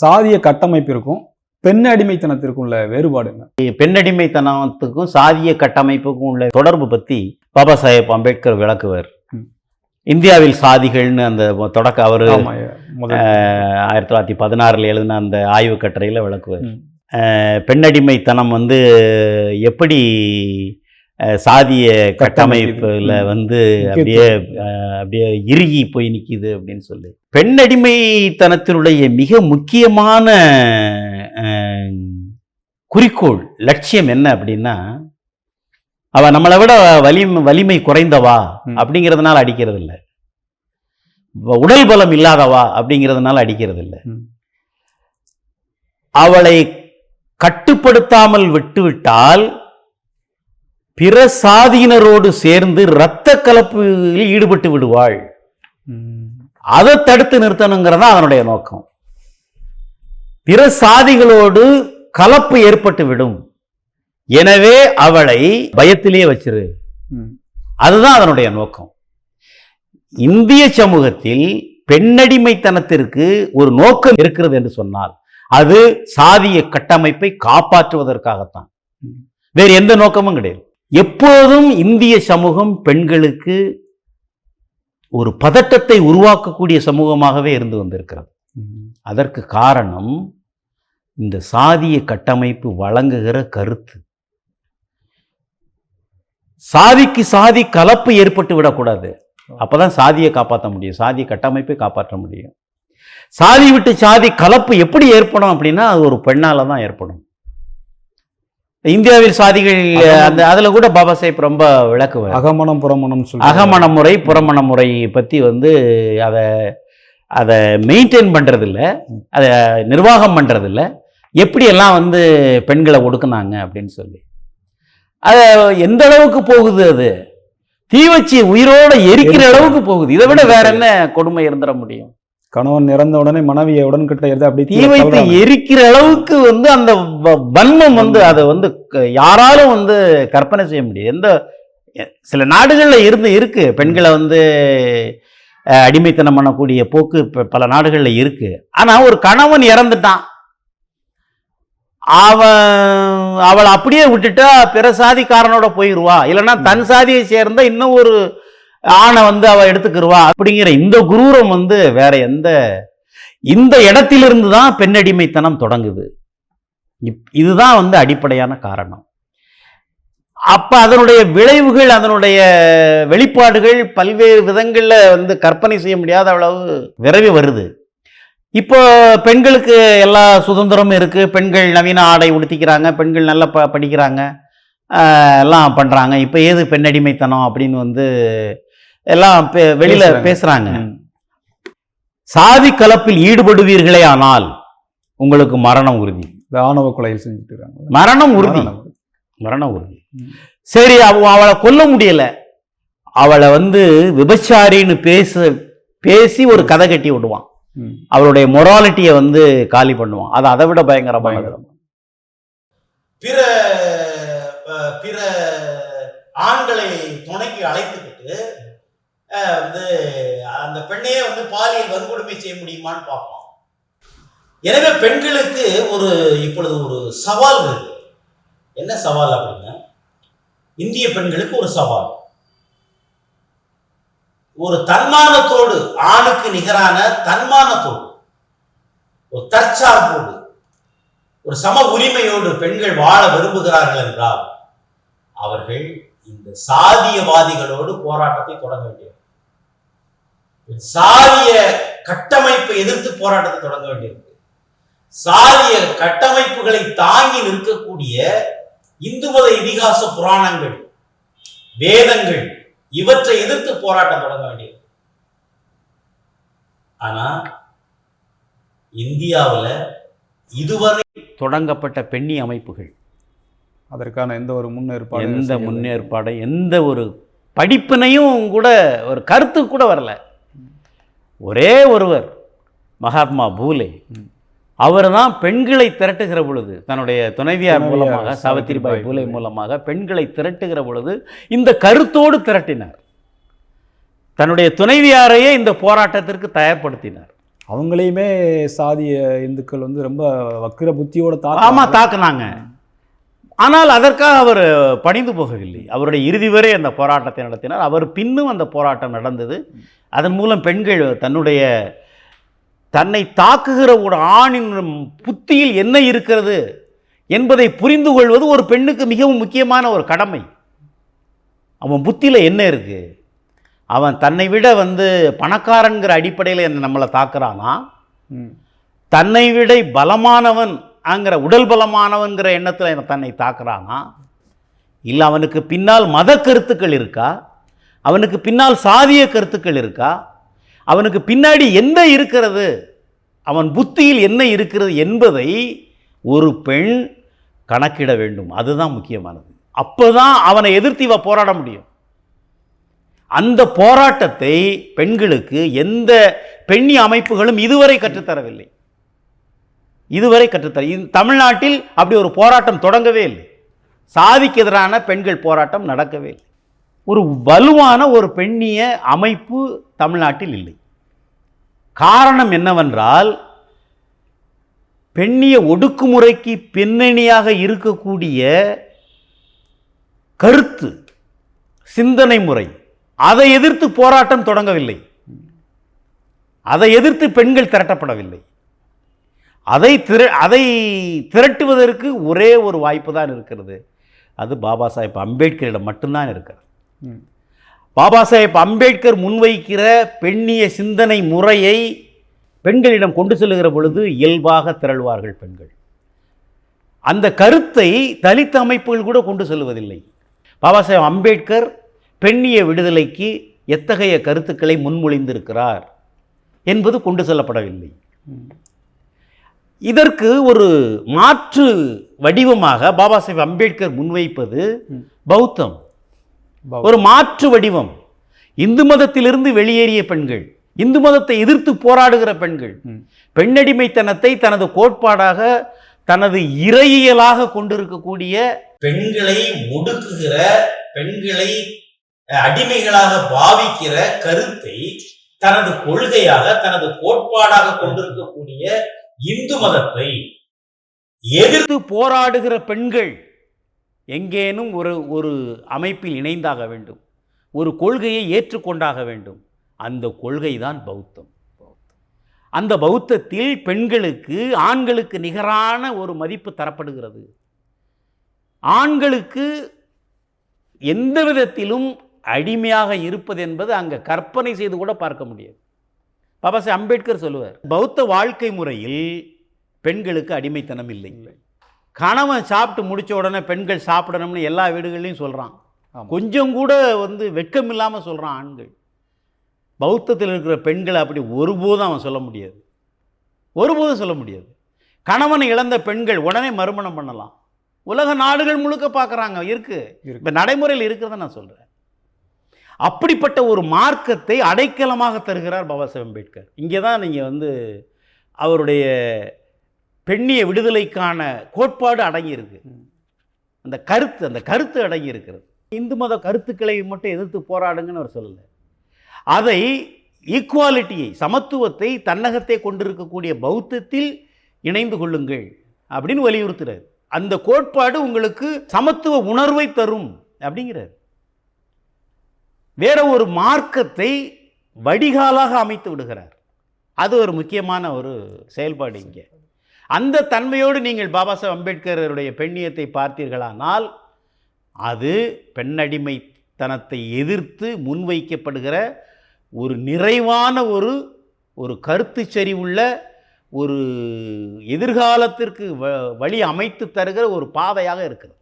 சாதிய கட்டமைப்பிற்கும் பெண் அடிமைத்தனத்திற்கும் உள்ள வேறுபாடு என்ன? பெண்ணடிமைத்தனத்துக்கும் சாதிய கட்டமைப்புக்கும் உள்ள தொடர்பு பற்றி பாபா சாஹேப் அம்பேத்கர் விளக்குவார். இந்தியாவில் சாதிகள்னு அந்த தொடக்க அவர் ஆயிரத்தி தொள்ளாயிரத்தி பதினாறில் எழுதின அந்த ஆய்வு கட்டுரையில் விளக்குவார். பெண்ணடிமைத்தனம் வந்து எப்படி சாதிய கட்டமைப்புல. வந்து அப்படியே அப்படியே இறுகி போய் நிக்குது அப்படின்னு சொல்லி பெண்ணடிமைத்தனத்தினுடைய மிக முக்கியமான குறிக்கோள் லட்சியம் என்ன அப்படின்னா அவ நம்மளை விட வலிமை வலிமை குறைந்தவா. அப்படிங்கிறதுனால அடிக்கிறது இல்லை உடல் பலம் இல்லாதவா அப்படிங்கிறதுனால அடிக்கிறது இல்லை. அவளை கட்டுப்படுத்தாமல் விட்டுவிட்டால் பிற சாதியினரோடு சேர்ந்து இரத்த கலப்பில் ஈடுபட்டு விடுவாள். அதை தடுத்து நிறுத்தணுங்கிறதா அதனுடைய நோக்கம் பிற சாதிகளோடு கலப்பு ஏற்பட்டு விடும் எனவே அவளை பயத்திலேயே வச்சிரு. அதுதான் அதனுடைய நோக்கம் இந்திய சமூகத்தில் பெண்ணடிமைத்தனத்திற்கு ஒரு நோக்கம் இருக்கிறது என்று சொன்னால் அது சாதிய கட்டமைப்பை காப்பாற்றுவதற்காகத்தான். வேறு எந்த நோக்கமும் கிடையாது எப்போதும் இந்திய சமூகம் பெண்களுக்கு ஒரு பதட்டத்தை உருவாக்கக்கூடிய சமூகமாகவே இருந்து வந்திருக்கிறது. அதற்கு காரணம் இந்த சாதிய கட்டமைப்பு வழங்குகிற கருத்து. சாதிக்கு சாதி கலப்பு ஏற்பட்டு விடக்கூடாது அப்பதான் சாதியை காப்பாற்ற முடியும். சாதி கட்டமைப்பை காப்பாற்ற முடியும். சாதி விட்டு சாதி கலப்பு எப்படி ஏற்படும் அப்படின்னா அது ஒரு பெண்ணால தான் ஏற்படும். இந்தியாவில் சாதிகள் அகமணம். அந்த அதுல கூட பாபா சாஹேப் ரொம்ப விளக்குவார் அகமணம் புறமணம் அகமண முறை புறமண முறை பற்றி வந்து அதை அதை மெயின்டைன் பண்ணுறதில்ல அதை நிர்வாகம் பண்ணுறதில்ல எப்படியெல்லாம் வந்து பெண்களை ஒடுக்குனாங்க அப்படின்னு சொல்லி. அது எந்த அளவுக்கு போகுது அது? தீ வச்சு உயிரோட எரிக்கிற. அளவுக்கு போகுது. இதை விட வேற என்ன கொடுமை இருந்துட முடியும்? கணவன் இறந்த உடனே மனைவியை உடன்கிட்ட எடுத்து அப்படி தீ வைத்து எரிக்கிற அளவுக்கு வந்து அந்த வன்மம் வந்து அதை வந்து யாராலும் வந்து கற்பனை செய்ய முடியும் எந்த சில நாடுகள்ல இருந்து இருக்கு. பெண்களை வந்து அடிமைத்தனம் பண்ணக்கூடிய போக்கு பல நாடுகள்ல இருக்கு. ஆனா ஒரு கணவன் இறந்துட்டான். அவன் அவளை அப்படியே விட்டுட்டா பிற சாதிக்காரனோட போயிடுவா இல்லைன்னா தன் சாதியை சேர்ந்த இன்னும் ஒரு ஆணை வந்து அவ எடுத்துக்கிருவா. அப்படிங்கிற இந்த குரூரம் வந்து வேற எந்த இந்த இடத்திலிருந்து தான் பெண்ணடிமைத்தனம் தொடங்குது. இப்- இதுதான் வந்து அடிப்படையான காரணம். அப்ப அதனுடைய விளைவுகள் அதனுடைய வெளிப்பாடுகள் பல்வேறு விதங்களில் வந்து கற்பனை செய்ய முடியாத அளவு விரைவி வருது. இப்போ பெண்களுக்கு எல்லா சுதந்திரமும் இருக்கு. பெண்கள் நவீன ஆடை உடுத்திக்கிறாங்க. பெண்கள் நல்லா ப படிக்கிறாங்க. எல்லாம் பண்றாங்க. இப்போ ஏது பெண்ணடிமைத்தனம் அப்படின்னு வந்து எல்லாம் பெ- வெளியில பேசுறாங்க. சாதி கலப்பில் ஈடுபடுவீர்களே ஆனால் உங்களுக்கு மரணம் உறுதி. ஆணவ கொலையில் செஞ்சுட்டு இருக்காங்க மரணம் உறுதி. மரணம். உறுதி. சரி அவ அவளை கொல்ல முடியல. அவளை வந்து விபச்சாரின்னு பேச பேசி ஒரு கதை கட்டி விடுவான். அவளுடைய மொராலிட்டியை வந்து காலி பண்ணுவான். அது அதை விட பயங்கரமானது. பயங்கரம். பிற பிற ஆண்களை துணைக்கு அழைத்துக்கிட்டு வந்து அந்த பெண்ணையே வந்து பாலியல் வன்கொடுமை செய்ய முடியுமான்னு பார்ப்போம். எனவே பெண்களுக்கு ஒரு இப்பொழுது ஒரு சவால் இருக்கு என்ன சவால் அப்படின்னா இந்திய பெண்களுக்கு ஒரு சவால். ஒரு தன்மானத்தோடு ஆணுக்கு நிகரான தன்மானத்தோடு ஒரு தற்சார்போடு ஒரு சம உரிமையோடு பெண்கள் வாழ விரும்புகிறார்கள் என்றால் அவர்கள் இந்த சாதியவாதிகளோடு போராட்டத்தை தொடங்க வேண்டியது சாதிய கட்டமைப்பை எதிர்த்து போராட்டத்தை தொடங்க வேண்டியிருக்கு. சாதிய கட்டமைப்புகளை தாங்கி நிற்கக்கூடிய இந்து மத இதிகாச புராணங்கள் வேதங்கள் இவற்றை எதிர்த்து போராட்டம் தொடங்க வேண்டியது ஆனா இந்தியாவுல இதுவரை தொடங்கப்பட்ட பெண்ணி அமைப்புகள் அதற்கான எந்த ஒரு முன்னேற்பாடு எந்த. முன்னேற்பாடும் எந்த ஒரு படிப்பினையும் கூட ஒரு கருத்து கூட வரல. ஒரே ஒருவர் மகாத்மா பூலே. அவர் தான் பெண்களை திரட்டுகிற பொழுது தன்னுடைய துணைவியார் மூலமாக சாவித்திரிபாய் பூலே. மூலமாக பெண்களை திரட்டுகிற பொழுது இந்த கருத்தோடு திரட்டினார் தன்னுடைய துணைவியாரையே இந்த போராட்டத்திற்கு தயார்படுத்தினார் அவங்களையுமே சாதிய இந்துக்கள் வந்து ரொம்ப வக்கிர புத்தியோட ஆமா தாக்க தாக்குனாங்க ஆனால் அதற்காக அவர் பணிந்து போகவில்லை. அவருடைய இறுதி வரை அந்த போராட்டத்தை நடத்தினார். அவர் பின்னும் அந்த போராட்டம் நடந்தது. அதன் மூலம் பெண்கள் தன்னுடைய தன்னை தாக்குகிற ஒரு ஆணின் புத்தியில் என்ன இருக்கிறது என்பதை புரிந்து கொள்வது ஒரு பெண்ணுக்கு மிகவும் முக்கியமான ஒரு கடமை. அவன் புத்தியில் என்ன இருக்கு? அவன் தன்னை விட வந்து பணக்காரங்கிற அடிப்படையில் என்ன நம்மளை தாக்குறானா. தன்னை விட பலமானவன் அங்கிற உடல் பலமானவன்கிற எண்ணத்தில் தன்னை தாக்குறானா? இல்லை அவனுக்கு பின்னால் மத கருத்துக்கள் இருக்கா? அவனுக்கு பின்னால் சாதிய கருத்துக்கள் இருக்கா? அவனுக்கு பின்னாடி என்ன இருக்கிறது? அவன் புத்தியில் என்ன இருக்கிறது என்பதை ஒரு பெண் கணக்கிட வேண்டும். அதுதான் முக்கியமானது. அப்போதான் அவனை எதிர்த்து இவ போராட முடியும். அந்த போராட்டத்தை பெண்களுக்கு எந்த பெண்ணி அமைப்புகளும் இதுவரை கற்றுத்தரவில்லை. இதுவரை கற்றுத்தர தமிழ்நாட்டில் அப்படி ஒரு போராட்டம் தொடங்கவே இல்லை. சாதிக்கு எதிரான பெண்கள் போராட்டம் நடக்கவே இல்லை. ஒரு வலுவான ஒரு பெண்ணிய அமைப்பு தமிழ்நாட்டில் இல்லை. காரணம் என்னவென்றால் பெண்ணிய ஒடுக்குமுறைக்கு பின்னணியாக இருக்கக்கூடிய கருத்து சிந்தனை முறை அதை எதிர்த்து போராட்டம் தொடங்கவில்லை. அதை எதிர்த்து பெண்கள் திரட்டப்படவில்லை. அதை திர அதை திரட்டுவதற்கு ஒரே ஒரு வாய்ப்பு தான் இருக்கிறது. அது பாபா சாஹேப் அம்பேத்கரிடம் மட்டும்தான் இருக்கிறது. பாபா சாஹேப் அம்பேத்கர் முன்வைக்கிற பெண்ணிய சிந்தனை முறையை பெண்களிடம் கொண்டு செல்லுகிற பொழுது இயல்பாக திரள்வார்கள் பெண்கள். அந்த கருத்தை தலித் அமைப்புகள் கூட கொண்டு செல்வதில்லை பாபா சாஹேப் அம்பேத்கர் பெண்ணிய விடுதலைக்கு எத்தகைய கருத்துக்களை முன்மொழிந்திருக்கிறார் என்பது கொண்டு செல்லப்படவில்லை. இதற்கு ஒரு மாற்று வடிவமாக பாபா சாஹேப் அம்பேத்கர் முன்வைப்பது பௌத்தம். ஒரு மாற்று வடிவம். இந்து மதத்திலிருந்து வெளியேறிய பெண்கள் இந்து மதத்தை எதிர்த்து போராடுகிற பெண்கள். பெண்ணடிமைத்தனத்தை தனது கோட்பாடாக தனது இறையியலாக கொண்டிருக்கக்கூடிய பெண்களை ஒடுக்குகிற பெண்களை அடிமைகளாக பாவிக்கிற கருத்தை தனது கொள்கையாக தனது கோட்பாடாக கொண்டிருக்கக்கூடிய இந்து மதத்தை எதிர்த்து போராடுகிற பெண்கள் எங்கேனும் ஒரு ஒரு அமைப்பில் இணைந்தாக வேண்டும். ஒரு கொள்கையை ஏற்றுக்கொண்டாக வேண்டும். அந்த கொள்கை தான் பௌத்தம். அந்த பௌத்தத்தில் பெண்களுக்கு ஆண்களுக்கு நிகரான ஒரு மதிப்பு தரப்படுகிறது. ஆண்களுக்கு எந்த விதத்திலும் அடிமையாக இருப்பது என்பது அங்கே கற்பனை செய்து கூட பார்க்க முடியாது. பாபா சாஹேப் அம்பேத்கர் சொல்லுவார் பௌத்த வாழ்க்கை முறையில் பெண்களுக்கு அடிமைத்தனம் இல்லை. கணவன் சாப்பிட்டு முடிச்ச உடனே பெண்கள் சாப்பிடணும்னு எல்லா வீடுகள்லையும் சொல்கிறான். கொஞ்சம் கூட வந்து வெட்கம் இல்லாமல் சொல்கிறான் ஆண்கள். பௌத்தத்தில் இருக்கிற பெண்களை அப்படி ஒருபோதும் அவன் சொல்ல முடியாது. ஒருபோதும் சொல்ல முடியாது. கணவனை இழந்த பெண்கள் உடனே மறுமணம் பண்ணலாம். உலக நாடுகள் முழுக்க பார்க்குறாங்க இருக்கு. இருக்கு. இப்போ நடைமுறையில் இருக்கிறத நான் சொல்கிறேன் அப்படிப்பட்ட ஒரு மார்க்கத்தை அடைக்கலமாக தருகிறார் பாபா சாஹேப் அம்பேத்கர். இங்கே தான் நீங்கள் வந்து அவருடைய பெண்ணிய விடுதலைக்கான கோட்பாடு அடங்கியிருக்கு. அந்த கருத்து அந்த கருத்து அடங்கி இருக்கிறது இந்து மத கருத்துக்களை மட்டும் எதிர்த்து போராடுங்கன்னு அவர் சொல்லலை. அதை ஈக்குவாலிட்டியை சமத்துவத்தை தன்னகத்தை கொண்டிருக்கக்கூடிய பௌத்தத்தில் இணைந்து கொள்ளுங்கள் அப்படின்னு வலியுறுத்துறார். அந்த கோட்பாடு உங்களுக்கு சமத்துவ உணர்வை தரும் அப்படிங்கிறார். வேற ஒரு மார்க்கத்தை வடிகாலாக அமைத்து விடுகிறார். அது ஒரு முக்கியமான ஒரு செயல்பாடு இங்கே. அந்த தன்மையோடு நீங்கள் பாபா சாஹேப் அம்பேத்கருடைய பெண்ணியத்தை பார்த்தீர்களானால் அது பெண்ணடிமைத்தனத்தை எதிர்த்து முன்வைக்கப்படுகிற ஒரு நிறைவான ஒரு ஒரு கருத்து செறிவுள்ள ஒரு எதிர்காலத்திற்கு வ வழி அமைத்து தருகிற ஒரு பாதையாக இருக்கிறது.